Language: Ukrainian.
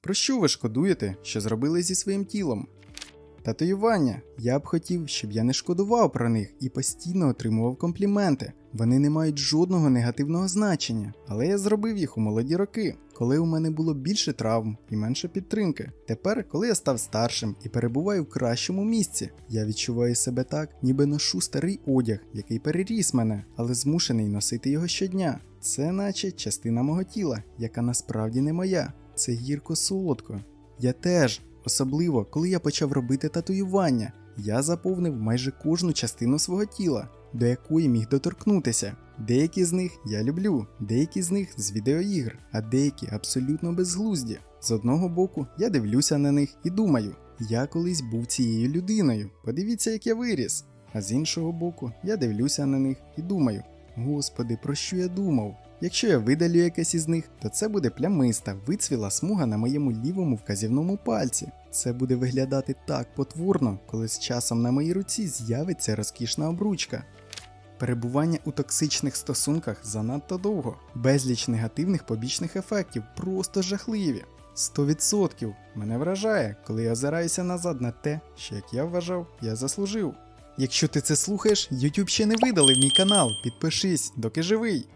Про що ви шкодуєте, що зробили зі своїм тілом? Татуювання. Я б хотів, щоб я не шкодував про них і постійно отримував компліменти. Вони не мають жодного негативного значення, але я зробив їх у молоді роки, коли у мене було більше травм і менше підтримки. Тепер, коли я став старшим і перебуваю в кращому місці, я відчуваю себе так, ніби ношу старий одяг, який переріс мене, але змушений носити його щодня. Це наче частина мого тіла, яка насправді не моя. Це гірко солодко. Я теж, особливо коли я почав робити татуювання, я заповнив майже кожну частину свого тіла, до якої міг доторкнутися. Деякі з них я люблю, деякі з них з відеоігр, а деякі абсолютно безглузді. З одного боку, я дивлюся на них і думаю, я колись був цією людиною. Подивіться, як я виріс. А з іншого боку, я дивлюся на них і думаю: Господи, про що я думав? Якщо я видалю якесь із них, то це буде плямиста, вицвіла смуга на моєму лівому вказівному пальці. Це буде виглядати так потворно, коли з часом на моїй руці з'явиться розкішна обручка. Перебування у токсичних стосунках занадто довго, безліч негативних побічних ефектів, просто жахливі. 100% мене вражає, коли я озираюся назад на те, що як я вважав, я заслужив. Якщо ти це слухаєш, YouTube ще не видалив мій канал, підпишись, доки живий.